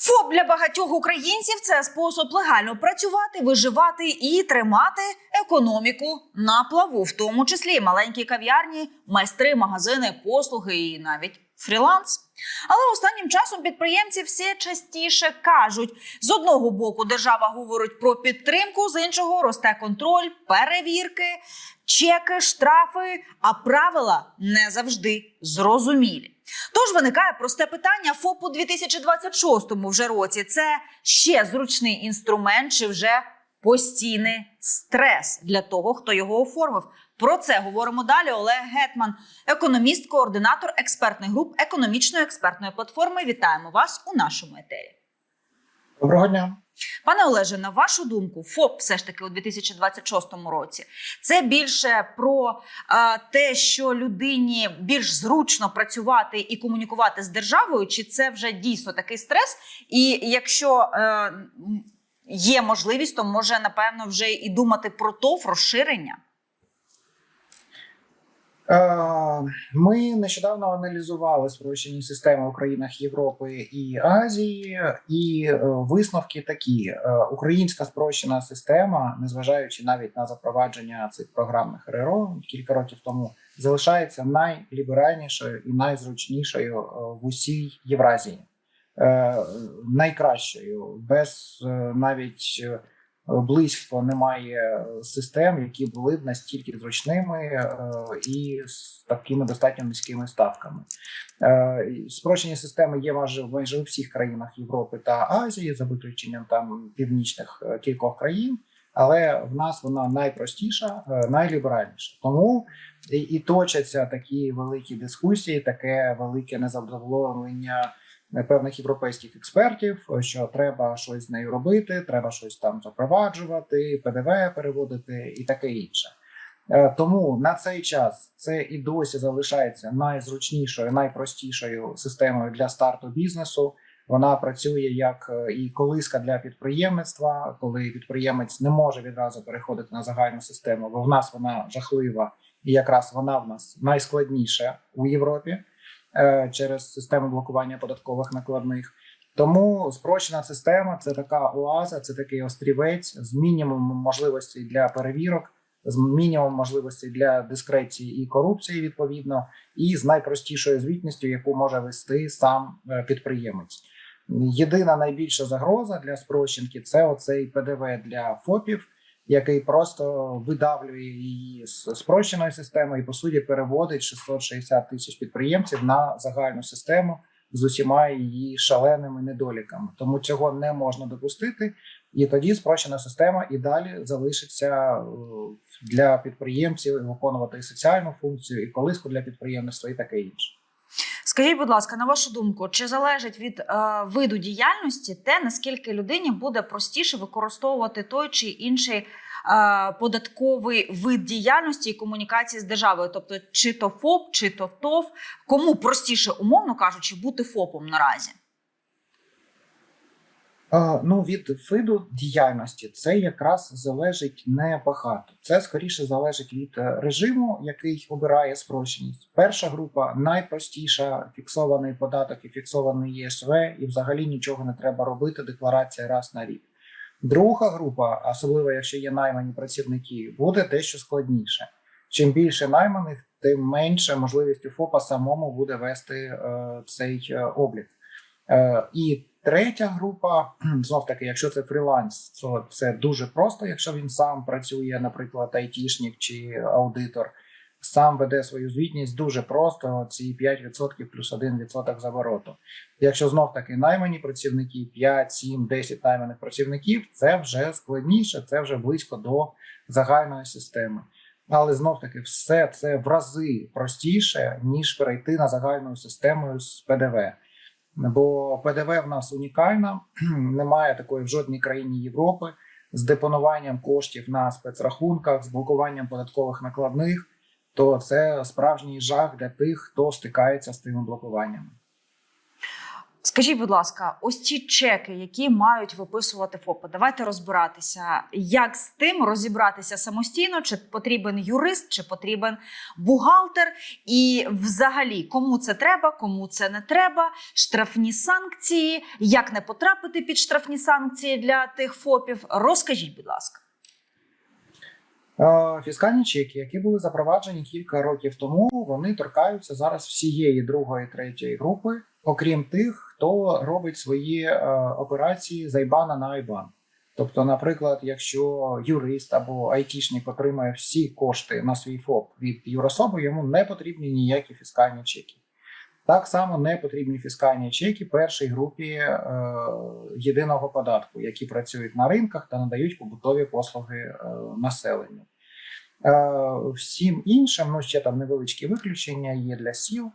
ФОП для багатьох українців це спосіб легально працювати, виживати і тримати економіку на плаву, в тому числі маленькі кав'ярні, майстри, магазини, послуги і навіть фріланс. Але останнім часом підприємці все частіше кажуть: з одного боку держава говорить про підтримку, з іншого росте контроль, перевірки, чеки, штрафи, а правила не завжди зрозумілі. Тож виникає просте питання: ФОП у 2026 вже році це ще зручний інструмент чи вже постійний стрес для того, хто його оформив. Про це говоримо далі. Олег Гетман, економіст, координатор експертних груп економічної експертної платформи. Вітаємо вас у нашому етері. Доброго дня. Пане Олеже, на вашу думку, ФОП все ж таки у 2026 році це більше про е, те, що людині більш зручно працювати і комунікувати з державою, чи це вже дійсно такий стрес? І якщо е, є можливість, то може напевно вже і думати про ТОВ розширення. Е, Ми нещодавно аналізували спрощені системи в країнах Європи і Азії, і е, висновки такі: Е, українська спрощена система, незважаючи навіть на запровадження цих програмних РРО кілька років тому, залишається найліберальнішою і найзручнішою в усій Євразії, найкращою, без навіть. Е, близько немає систем, які були б настільки зручними е, і з такими достатньо низькими ставками. Е, Спрощені системи є майже майже у всіх країнах Європи та Азії, за виключенням там північних е, кількох країн. Але в нас вона найпростіша, е, найліберальніша. Тому і, і точаться такі великі дискусії, таке велике незадоволення певних європейських експертів, що треба щось з нею робити, треба щось там запроваджувати, ПДВ переводити і таке інше. Е, Тому на цей час це і досі залишається найзручнішою, найпростішою системою для старту бізнесу. Вона працює як е, і колиска для підприємництва, коли підприємець не може відразу переходити на загальну систему, бо в нас вона жахлива, і якраз вона в нас найскладніша у Європі через систему блокування податкових накладних. Тому спрощена система це така оаза, це такий острівець з мінімумом можливостей для перевірок, з мінімумом можливостей для дискреції і корупції, відповідно, і з найпростішою звітністю, яку може вести сам е, підприємець. Єдина найбільша загроза для спрощенки це оцей ПДВ для ФОПів, який просто видавлює її з спрощеної системи і по суті переводить 660 тисяч підприємців на загальну систему з усіма її шаленими недоліками. Тому цього не можна допустити, і тоді спрощена система і далі залишиться е, для підприємців виконувати соціальну функцію, і колиску для підприємництва, і таке інше. Скажіть, будь ласка, на вашу думку, чи залежить від е, виду діяльності те, наскільки людині буде простіше використовувати той чи інший е, податковий вид діяльності і комунікації з державою? Тобто, чи то ФОП, чи то ТОВ, кому простіше, умовно кажучи, бути ФОПом наразі? Е, Ну, від виду діяльності це якраз залежить небагато. Це скоріше залежить від е, режиму, який обирає спрощеність. Перша група найпростіша фіксований податок і фіксований ЄСВ, і взагалі нічого не треба робити. Декларація раз на рік. Друга група, особливо якщо є наймані працівники, буде дещо складніше. Чим більше найманих, тим менше можливість у ФОПа самому буде вести е, цей е, облік. Е, і третя група, знов таки, якщо це фріланс, то це дуже просто, якщо він сам працює, наприклад, айтішник чи аудитор, сам веде свою звітність дуже просто. Ці 5% плюс 1% з обороту. Якщо знов таки наймані працівники, 5, 7, 10 найманих працівників, це вже складніше, це вже близько до загальної системи. Але знов таки, все це в рази простіше, ніж перейти на загальну систему з ПДВ. Бо ПДВ в нас унікальна, немає такої в жодній країні Європи з депонуванням коштів на спецрахунках, з блокуванням податкових накладних. То це справжній жах для тих, хто стикається з тими блокуваннями. Скажіть, будь ласка, ось ці чеки, які мають виписувати ФОПи, давайте розбиратися, як з тим розібратися самостійно, чи потрібен юрист, чи потрібен бухгалтер, і взагалі кому це треба, кому це не треба, штрафні санкції, як не потрапити під штрафні санкції для тих ФОПів. Розкажіть, будь ласка. Е, Фіскальні чеки, які були запроваджені кілька років тому, вони торкаються зараз всієї другої третьої групи, окрім тих, хто робить свої е, операції з Айбана на Айбан. Тобто, наприклад, якщо юрист або айтішник отримає всі кошти на свій ФОП від юрособи, йому не потрібні ніякі фіскальні чеки. Так само не потрібні фіскальні чеки першій групі е, єдиного податку, які працюють на ринках та надають побутові послуги е, населенню. Е, всім іншим, ну ще там невеличкі виключення є для сіл.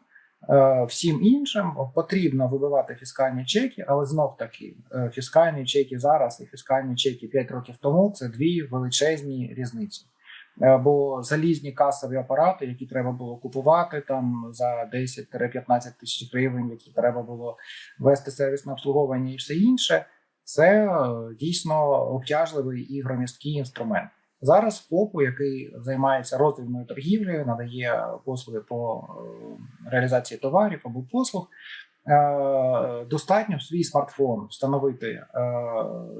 Е, всім іншим потрібно вибивати фіскальні чеки, але знов таки е, фіскальні чеки зараз і фіскальні чеки 5 років тому це дві величезні різниці. Е, Бо залізні касові апарати, які треба було купувати там за 10-15 тисяч гривень, які треба було вести сервісне обслуговування і все інше, це е, дійсно обтяжливий і громісткий інструмент. Зараз ФОПу, який займається розвідною торгівлею, надає послуги по е, реалізації товарів або послуг. е, Достатньо в свій смартфон встановити е,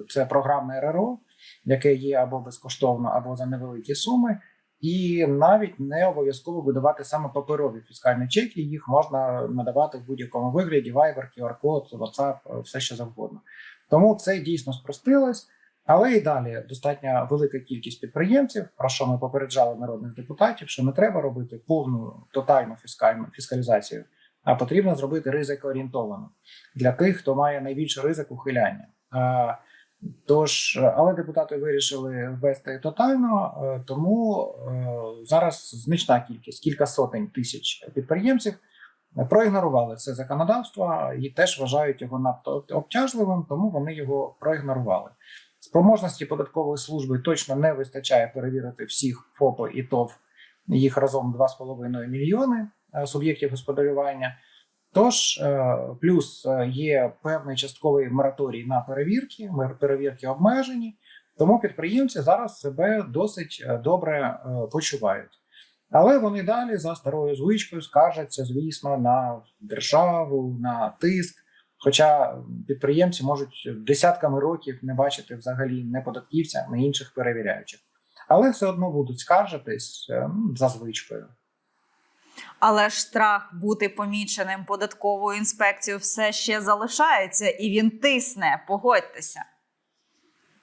це програмне РРО, яке є або безкоштовно, або за невеликі суми, і навіть не обов'язково видавати саме паперові фіскальні чеки. Їх можна надавати в будь-якому вигляді: Viber, QR-код, WhatsApp, е, все що завгодно. Тому це дійсно спростилось. Але і далі достатньо велика кількість підприємців, про що ми попереджали народних депутатів, що не треба робити повну тотальну фіскальну фіскалізацію, а потрібно зробити ризикоорієнтовано для тих, хто має найбільший ризик ухиляння. Тож, але депутати вирішили ввести тотально, е, тому е, зараз значна кількість, кілька сотень тисяч підприємців проігнорували це законодавство і теж вважають його надто обтяжливим, тому вони його проігнорували. Спроможності податкової служби точно не вистачає перевірити всіх ФОПи і ТОВ, їх разом 2,5 мільйони е, суб'єктів господарювання. Тож, е, плюс е, є певний частковий мораторій на перевірки, перевірки обмежені, тому підприємці зараз себе досить е, добре почувають. Але вони далі за старою звичкою скаржаться, звісно, на державу, на тиск. Хоча підприємці можуть десятками років не бачити взагалі не податківця, не інших перевіряючих, але все одно будуть скаржитись е, за звичкою. Але ж страх бути поміченим податковою інспекцією все ще залишається, і він тисне. Погодьтеся.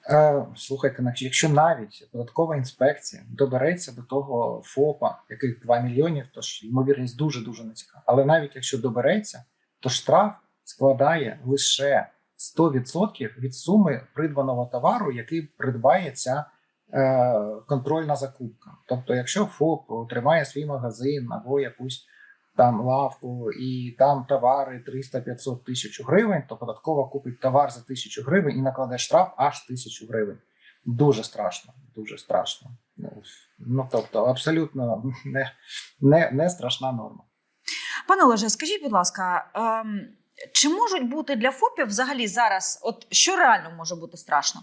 Е, слухайте, якщо навіть податкова інспекція добереться до того ФОПа, яких 2 мільйонів, то ж ймовірність дуже дуже нецікава. Але навіть якщо добереться, то штраф складає лише 100% від суми придбаного товару, який придбає ця контрольна закупка. Тобто, якщо ФОП тримає свій магазин або якусь там лавку, і там товари 300-500 тисяч гривень, то податкова купить товар за тисячу гривень і накладе штраф аж тисячу гривень. Дуже страшно, дуже страшно. Ну тобто, абсолютно не, не, не страшна норма. Пане Олеже, скажіть, будь ласка, ем, чи можуть бути для ФОПів взагалі зараз, от що реально може бути страшно?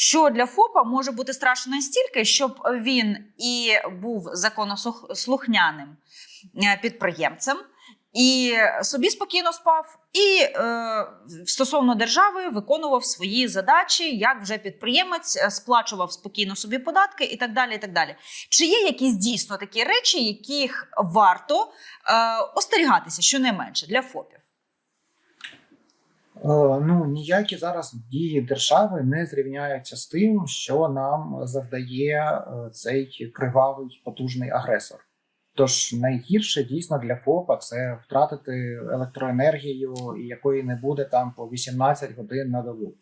Що для ФОПа може бути страшно настільки, щоб він і був законослухняним е, підприємцем, і собі спокійно спав, і е, стосовно держави виконував свої задачі, як вже підприємець е, сплачував спокійно собі податки і так далі. І так далі. Чи є якісь дійсно такі речі, яких варто е, остерігатися щонайменше для ФОПів? Е, Ну ніякі зараз дії держави не зрівняються з тим, що нам завдає е, цей кривавий потужний агресор. Тож найгірше дійсно для ФОПа це втратити електроенергію, якої не буде там по 18 годин на добу.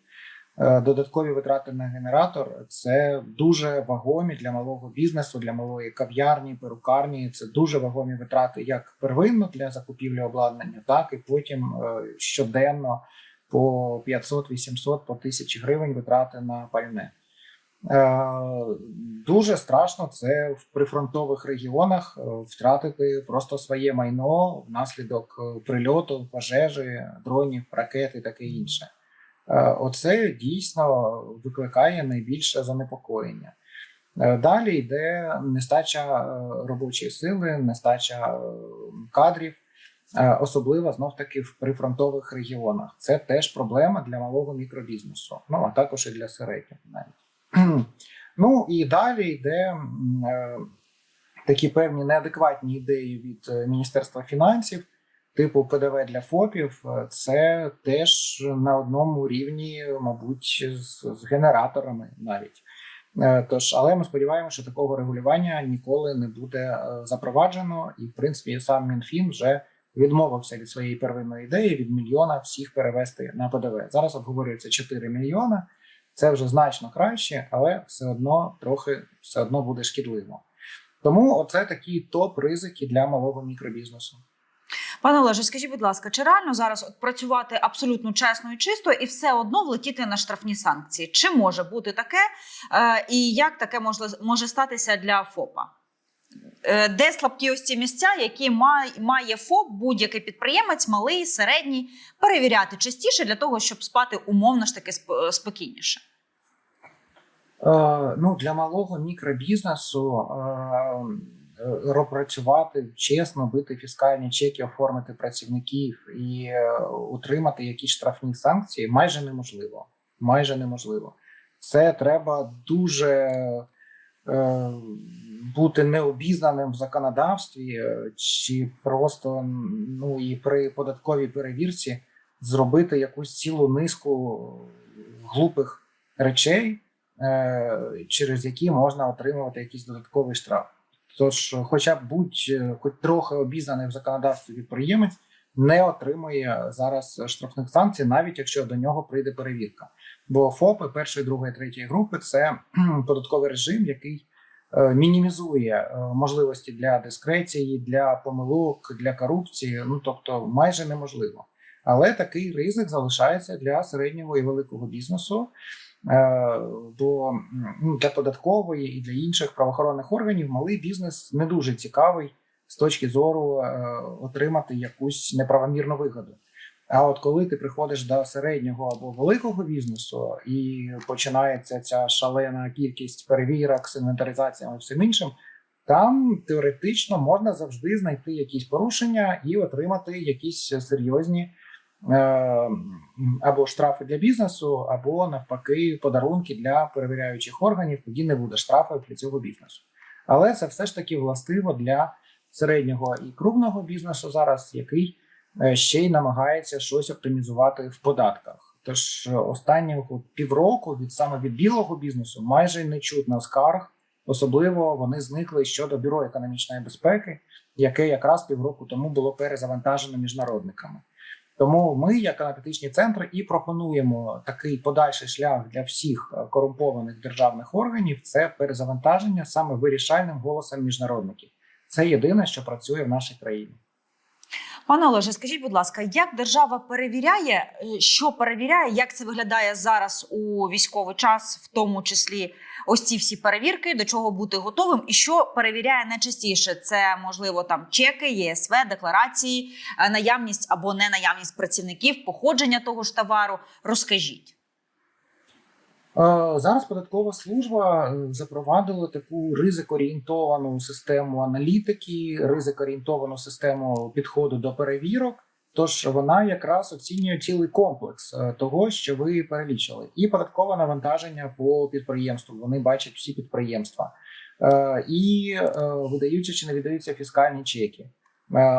Е, Додаткові витрати на генератор це дуже вагомі для малого бізнесу, для малої кав'ярні, перукарні. Це дуже вагомі витрати як первинно для закупівлі обладнання, так і потім щоденно по 500, 800, по 1000 гривень витрати на пальне. Е, Дуже страшно це в прифронтових регіонах е, втратити просто своє майно внаслідок е, прильоту, пожежі, дронів, ракет і таке інше. Оце дійсно викликає найбільше занепокоєння. Далі йде нестача робочої сили, нестача кадрів, особливо знов таки в прифронтових регіонах. Це теж проблема для малого мікробізнесу, ну а також і для середнього навіть. Ну і далі йде е, такі певні неадекватні ідеї від е, Міністерства фінансів, типу ПДВ для ФОПів. Е, Це теж на одному рівні, мабуть, з, з генераторами навіть. Е, Тож, але ми сподіваємося, що такого регулювання ніколи не буде е, запроваджено, і в принципі сам МінФін вже відмовився від своєї первинної ідеї від мільйона всіх перевести на ПДВ. Зараз обговорюється 4 мільйона. Це вже значно краще, але все одно трохи все одно буде шкідливо. Тому оце такі топ ризики для малого мікробізнесу. Пане Олеже, скажіть, будь ласка, чи реально зараз от працювати абсолютно чесно і чисто і все одно влетіти на штрафні санкції? Чи може бути таке? Е, і як таке може, статися для ФОПа? Е, де слабкі ось ці місця, які має, ФОП, будь-який підприємець, малий, середній, перевіряти частіше для того, щоб спати умовно ж таки спокійніше? Е, ну, для малого мікробізнесу е, е, працювати чесно, бити фіскальні чеки, оформити працівників і е, утримати якісь штрафні санкції майже неможливо. Майже неможливо. Це треба дуже е, бути необізнаним в законодавстві, е, чи просто ну і при податковій перевірці зробити якусь цілу низку глупих речей, е, через які можна отримувати якийсь додатковий штраф. Тож, хоча б будь е, хоч трохи обізнаний в законодавстві підприємець не отримує зараз штрафних санкцій, навіть якщо до нього прийде перевірка. Бо ФОПи першої, другої, третьої групи це податковий режим, який мінімізує е, можливості для дискреції, для помилок, для корупції. Ну тобто, майже неможливо. Але такий ризик залишається для середнього і великого бізнесу. Е, Бо ну, для податкової і для інших правоохоронних органів малий бізнес не дуже цікавий з точки зору е, отримати якусь неправомірну вигоду. А от коли ти приходиш до середнього або великого бізнесу і починається ця шалена кількість перевірок з інвентаризаціями всім іншим, там теоретично можна завжди знайти якісь порушення і отримати якісь серйозні е, або штрафи для бізнесу, або навпаки подарунки для перевіряючих органів. Тоді не буде штрафів для цього бізнесу. Але це все ж таки властиво для середнього і крупного бізнесу зараз, який ще й намагається щось оптимізувати в податках. Тож е, останнього півроку від саме від білого бізнесу майже не чутно скарг. Особливо вони зникли щодо бюро економічної безпеки, яке якраз півроку тому було перезавантажено міжнародниками. Тому ми, як аналітичні центри, і пропонуємо такий подальший шлях для всіх е, корумпованих державних органів це перезавантаження саме вирішальним голосом міжнародників. Це єдине, що працює в нашій країні. Пане Олеже, скажіть, будь ласка, як держава перевіряє, е, що перевіряє, як це виглядає зараз у військовий час, в тому числі ось ці всі перевірки, до чого бути готовим, і що перевіряє найчастіше? Це можливо там чеки, ЄСВ, декларації, е, наявність або не наявність працівників, походження того ж товару. Розкажіть. Е, Зараз податкова служба е, запровадила таку ризикоорієнтовану систему аналітики, ризикоорієнтовану систему підходу до перевірок. Тож вона якраз оцінює цілий комплекс е, того, що ви перелічили, і податкове навантаження по підприємству. Вони бачать всі підприємства, і видаються чи не видаються фіскальні чеки.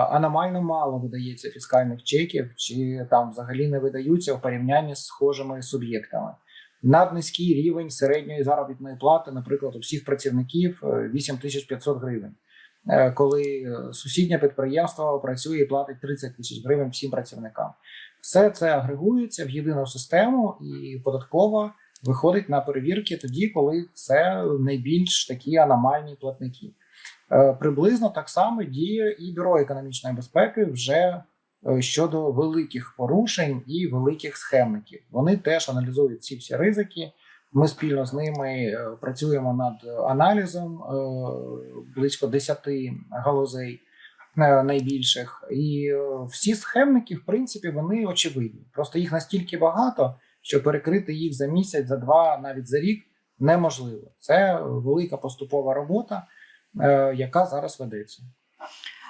Аномально мало видається фіскальних чеків, чи там взагалі не видаються в порівнянні з схожими суб'єктами наднизький рівень середньої заробітної плати, наприклад, у всіх працівників е, 8500 гривень. Е, Коли е, сусіднє підприємство працює і платить 30 тисяч гривень всім працівникам, все це агрегується в єдину систему, і податкова виходить на перевірки тоді, коли це найбільш такі аномальні платники. Е, Приблизно так само діє і бюро економічної безпеки вже е, щодо великих порушень і великих схемників. Вони теж аналізують ці всі ризики Ми спільно з ними е, працюємо над аналізом е, близько 10 галузей е, найбільших. І е, всі схемники, в принципі, вони очевидні. Просто їх настільки багато, що перекрити їх за місяць, за два, навіть за рік неможливо. Це велика поступова робота, е, яка зараз ведеться.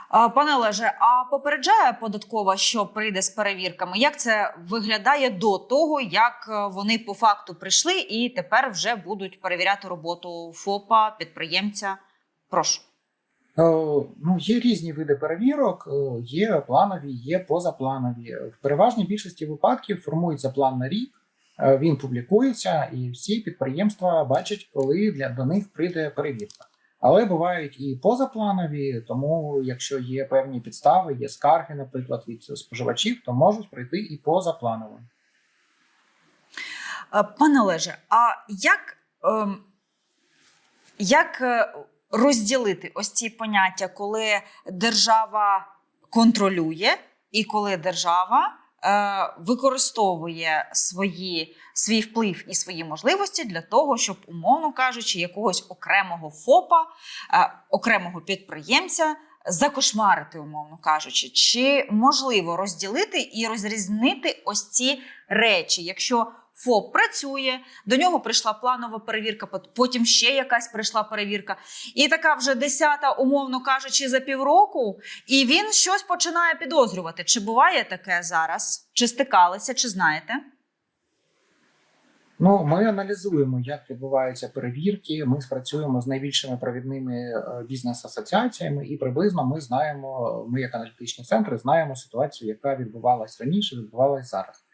Пане Олеже, а попереджає податкова, що прийде з перевірками? Як це виглядає до того, як е, вони по факту прийшли і тепер вже будуть перевіряти роботу ФОПа, підприємця? Прошу. Е, Ну, є різні види перевірок, е, є планові, є позапланові. В переважній більшості випадків формується план на рік, він публікується, і всі підприємства бачать, коли для до них прийде перевірка. Але бувають і позапланові, тому якщо є певні підстави, є скарги, наприклад, від споживачів, то можуть прийти і позапланово. Е, Пане Олеже, а як, ем, як е, розділити ось ці поняття, коли держава контролює і коли держава використовує свої, свій вплив і свої можливості для того, щоб, умовно кажучи, якогось окремого ФОПа, е, окремого підприємця закошмарити, умовно кажучи, чи можливо розділити і розрізнити ось ці речі, якщо ФОП працює, до нього прийшла планова перевірка, пот- потім ще якась прийшла перевірка, і така вже десята, умовно кажучи, за півроку, і він щось починає підозрювати. Чи буває таке зараз? Чи стикалися, чи знаєте? Ну, ми аналізуємо, як відбуваються перевірки. Ми спрацюємо з найбільшими провідними е, бізнес-асоціаціями, і приблизно ми знаємо. Ми, як аналітичні центри, знаємо ситуацію, яка відбувалась раніше, відбувалась зараз.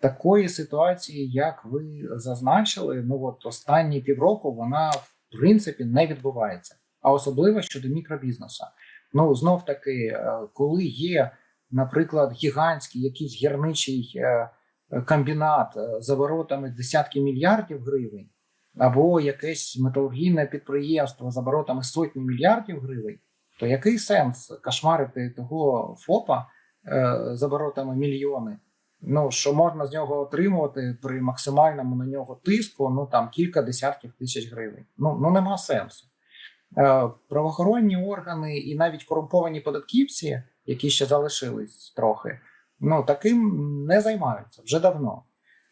Такої ситуації, як ви зазначили, ну от останні півроку вона в принципі не відбувається, а особливо щодо мікробізнесу. Ну знов таки, е, коли є, наприклад, гігантський якийсь гірничий. е, комбінат е, за воротами десятки мільярдів гривень, або якесь металургійне підприємство за воротами сотні мільярдів гривень, то який сенс кошмарити того ФОПа за воротами мільйони? Ну що можна з нього отримувати при максимальному на нього тиску, ну там кілька десятків тисяч гривень. Ну, ну нема сенсу. Е, правоохоронні органи і навіть корумповані податківці, які ще залишились трохи, ну таким не займаються вже давно.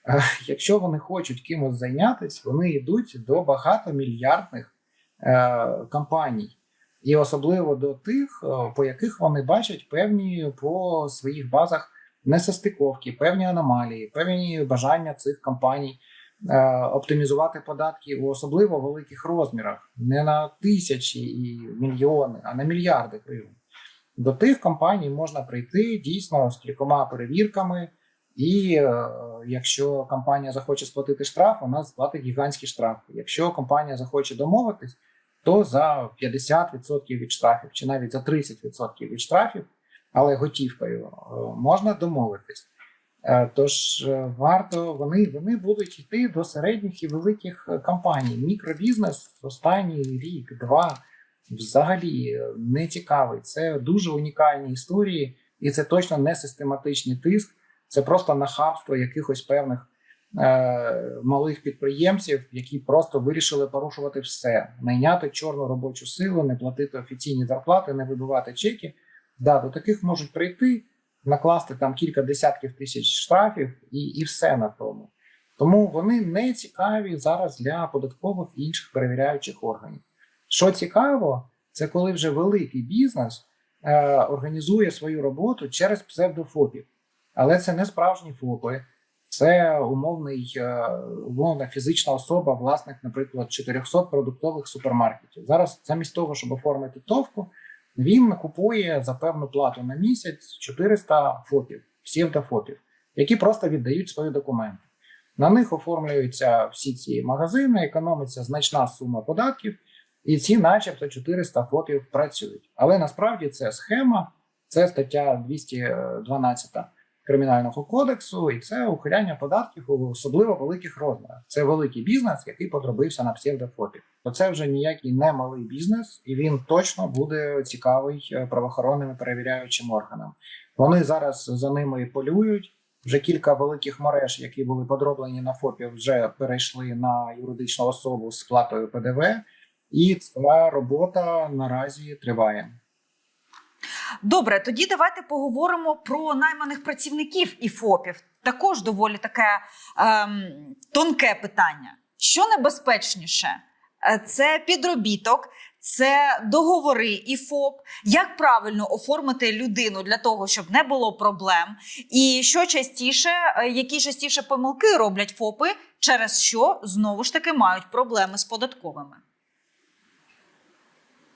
Е, Якщо вони хочуть кимось зайнятися, вони йдуть до багатомільярдних е, компаній, і особливо до тих, е, по яких вони бачать певні по своїх базах несостиковки, певні аномалії, певні бажання цих компаній е, оптимізувати податки у особливо великих розмірах, не на тисячі і мільйони, а на мільярди гривень. До тих компаній можна прийти дійсно з кількома перевірками, і е, якщо компанія захоче сплатити штраф, вона сплатить гігантський штраф. Якщо компанія захоче домовитись, то за 50% від штрафів чи навіть за 30% від штрафів, але готівкою, е, можна домовитись. Е, Тож е, варто вони, вони будуть йти до середніх і великих компаній. Мікробізнес останній рік, два взагалі не цікавий. Це дуже унікальні історії, і це точно не систематичний тиск. Це просто нахабство якихось певних е, малих підприємців, які просто вирішили порушувати все: найняти чорну робочу силу, не платити офіційні зарплати, не вибивати чеки. Да, до таких можуть прийти, накласти там кілька десятків тисяч штрафів і, і все на тому. Тому вони не цікаві зараз для податкових і інших перевіряючих органів. Що цікаво, це коли вже великий бізнес е, організує свою роботу через псевдофопів. Але це не справжні ФОПи, це умовний, е, умовна фізична особа, власник, наприклад, 400 продуктових супермаркетів. Зараз, замість того, щоб оформити товку, він купує за певну плату на місяць 400 ФОПів, псевдофопів, які просто віддають свої документи. На них оформлюються всі ці магазини, економиться значна сума податків, і ці, начебто, 400 ФОПів працюють. Але насправді це схема, це стаття 212 Кримінального кодексу, і це ухиляння податків у особливо великих розмірах. Це великий бізнес, який подробився на псевдофопі. То це вже ніякий не малий бізнес, і він точно буде цікавий е, правоохоронним перевіряючим органам. Вони зараз за ними полюють, Вже кілька великих мереж, які були подроблені на ФОПі, вже перейшли на юридичну особу з сплатою ПДВ, і ця робота наразі триває. Добре, тоді давайте поговоримо про найманих працівників і ФОПів. Також доволі таке ем, тонке питання. Що небезпечніше? Е, Це підробіток, це договори і ФОП. Як правильно оформити людину для того, щоб не було проблем? І що частіше, е, які частіше помилки роблять ФОПи, через що знову ж таки мають проблеми з податковими?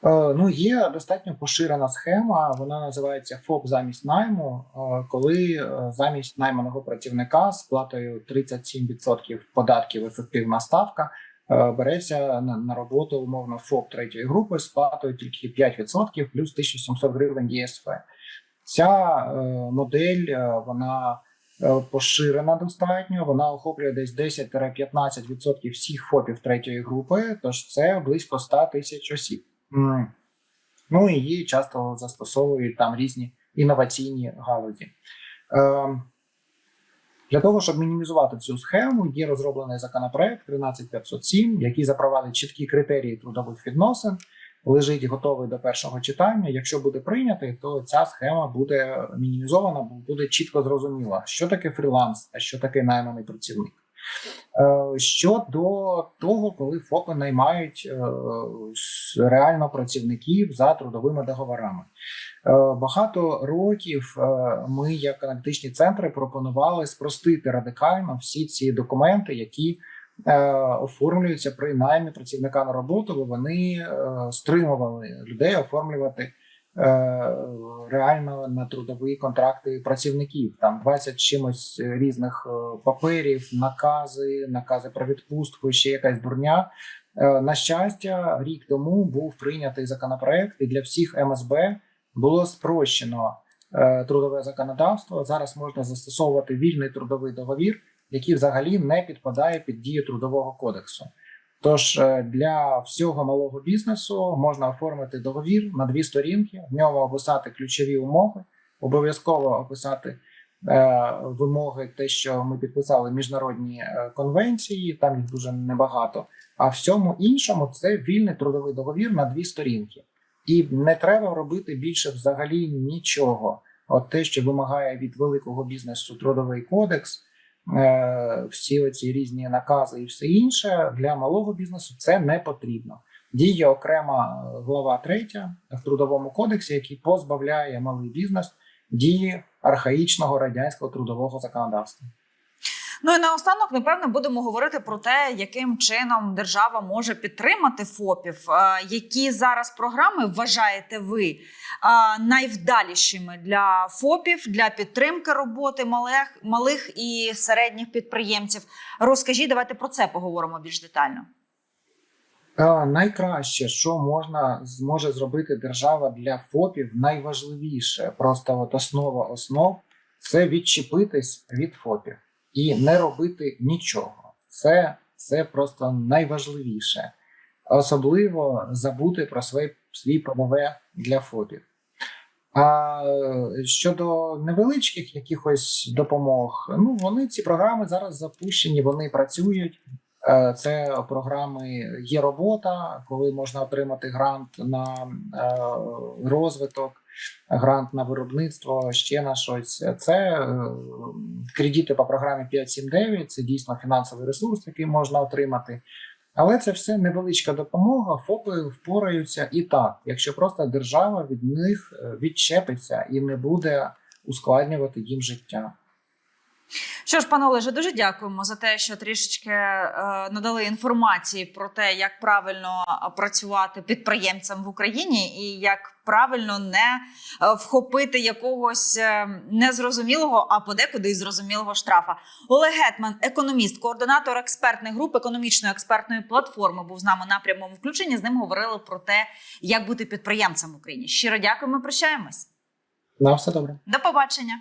Е, Ну, є достатньо поширена схема. Вона називається ФОП замість найму, е, коли е, замість найманого працівника з платою 37% податків ефективна ставка береться на, роботу умовно ФОП третьої групи з платою тільки 5% плюс 1700 гривень ЄСФ. Ця модель вона поширена достатньо. Вона охоплює десь 10-15% всіх ФОПів третьої групи, тож це близько 100 тисяч осіб. Ну і її часто застосовують там різні інноваційні галузі. Е, для того, щоб мінімізувати цю схему, є розроблений законопроект 13507, який запровадить чіткі критерії трудових відносин, лежить готовий до першого читання. Якщо буде прийнятий, то ця схема буде мінімізована, буде чітко зрозуміла, що таке фріланс, а що таке найманий працівник. Е, Щодо того, коли ФОПи наймають е, реально працівників за трудовими договорами. Е, Багато років ми, як аналітичні центри, пропонували спростити радикально всі ці документи, які оформлюються при наймі працівника на роботу, бо вони стримували людей оформлювати реально на трудові контракти працівників. Там 20 чимось різних е, паперів, накази, накази про відпустку, ще якась дурня. Е, На щастя, рік тому був прийнятий законопроект, і для всіх МСБ було спрощено е, трудове законодавство. Зараз можна застосовувати вільний трудовий договір, який взагалі не підпадає під дію трудового кодексу. Тож е, для всього малого бізнесу можна оформити договір на дві сторінки, в ньому описати ключові умови, обов'язково описати е, вимоги, те, що ми підписали міжнародні е, конвенції, там їх дуже небагато. А всьому іншому це вільний трудовий договір на дві сторінки, і не треба робити більше взагалі нічого. От те, що вимагає від великого бізнесу трудовий кодекс, всі ці різні накази і все інше для малого бізнесу це не потрібно. Діє окрема е, глава 3 в трудовому кодексі, який позбавляє малий бізнес дії архаїчного радянського трудового законодавства. Ну і наостанок, напевно, будемо говорити про те, яким чином держава може підтримати ФОПів. Е, Які зараз програми вважаєте ви е, найвдалішими для ФОПів для підтримки роботи малих, малих і середніх підприємців? Розкажіть, давайте про це поговоримо більш детально. Е, Найкраще, що можна зможе зробити держава для ФОПів, найважливіше, просто от основа основ це відчепитись від ФОПів і не робити нічого. Це, це просто найважливіше. Особливо забути про свій, свій ПДВ для ФОПів. А е, щодо невеличких якихось допомог, ну вони ці програми зараз запущені, вони працюють. Е, Це програми є робота, коли можна отримати грант на е, розвиток, грант на виробництво, ще на щось. Це е, кредити по програмі 579, це дійсно фінансовий ресурс, який можна отримати. Але це все невеличка допомога. ФОПи впораються і так, якщо просто держава від них е, відчепиться і не буде ускладнювати їм життя. Що ж, пане Олеже, дуже дякуємо за те, що трішечки е, надали інформації про те, як правильно е, працювати підприємцям в Україні і як правильно не е, вхопити якогось незрозумілого, а подекуди і зрозумілого штрафа. Олег Гетман, економіст, координатор експертних груп економічної експертної платформи, був з нами на прямому включенні. З ним говорили про те, як бути підприємцем в Україні. Щиро дякуємо. Прощаємось. На все добре. До побачення.